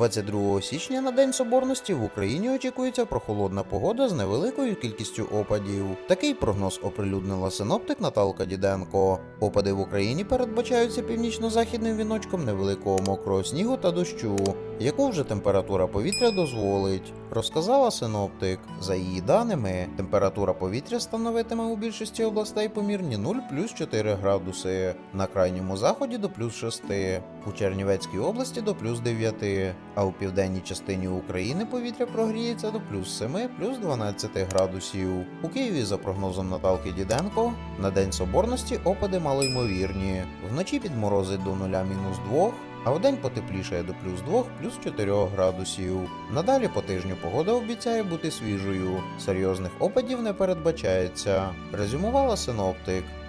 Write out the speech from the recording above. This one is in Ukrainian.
22 січня на День Соборності в Україні очікується прохолодна погода з невеликою кількістю опадів. Такий прогноз оприлюднила синоптик Наталка Діденко. Опади в Україні передбачаються північно-західним віночком невеликого мокрого снігу та дощу, яку вже температура повітря дозволить, розказала синоптик. За її даними, температура повітря становитиме у більшості областей помірні 0 плюс 4 градуси, на крайньому заході до плюс 6, у Чернівецькій області до плюс 9, а у південній частині України повітря прогріється до плюс 7, плюс 12 градусів. У Києві, за прогнозом Наталки Діденко, на День Соборності опади малоймовірні. Вночі підморозить до 0 мінус 2, а вдень потеплішає до плюс 2, плюс 4 градусів. Надалі по тижню погода обіцяє бути свіжою. Серйозних опадів не передбачається. Резюмувала синоптик.